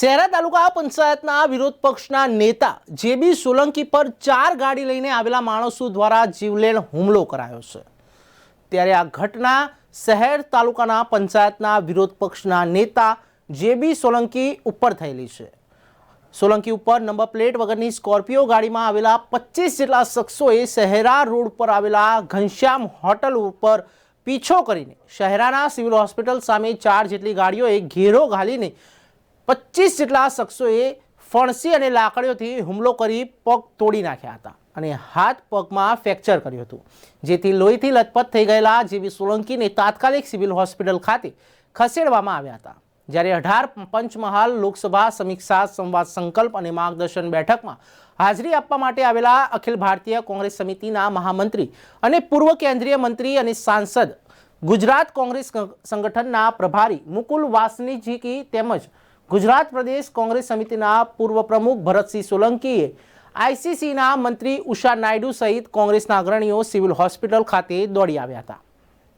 શહેરા તાલુકા પંચાયતના વિરોધ પક્ષના નેતા જેબી સોલંકી પર ચાર ગાડી લઈને આવેલા માણસો દ્વારા જીવલેણ હુમલો કરાયો છે. ત્યારે આ ઘટના શહેર તાલુકાના પંચાયતના વિરોધ પક્ષના નેતા જેબી સોલંકી ઉપર થયેલી છે. સોલંકી ઉપર નંબર પ્લેટ વગરની સ્કોર્પિયો ગાડીમાં આવેલા પચીસ જેટલા શખ્સોએ શહેરા રોડ પર આવેલા ઘનશ્યામ હોટલ ઉપર પીછો કરીને શહેરાના સિવિલ હોસ્પિટલ સામે ચાર જેટલી ગાડીઓએ ઘેરો ઘાલીને પચીસ જેટલા શખ્સોએ ફણસી અને લાકડીઓથી હુમલો કરી પગ તોડી નાખ્યા હતા અને હાથ પગમાં ફ્રેક્ચર કર્યું હતું. જેથી લોહીથી લથપથ થઈ ગયેલા જેવી સોલંકીને તાત્કાલિક સિવિલ હોસ્પિટલ ખાતે ખસેડવામાં આવ્યા હતા. જ્યારે અઢાર પંચમહાલ લોકસભા સમીક્ષા સંવાદ સંકલ્પ અને માર્ગદર્શન બેઠકમાં હાજરી આપવા માટે આવેલા અખિલ ભારતીય કોંગ્રેસ સમિતિના મહામંત્રી અને પૂર્વ કેન્દ્રીય મંત્રી અને સાંસદ ગુજરાત કોંગ્રેસ સંગઠનના પ્રભારી મુકુલ વાસનીજી તેમજ ગુજરાત પ્રદેશ કોંગ્રેસ સમિતિના પૂર્વ પ્રમુખ ભરતસિંહ સોલંકીએ આઈસીસીના મંત્રી ઉષા નાયડુ સહિત કોંગ્રેસના અગ્રણીઓ સિવિલ હોસ્પિટલ ખાતે દોડી આવ્યા હતા.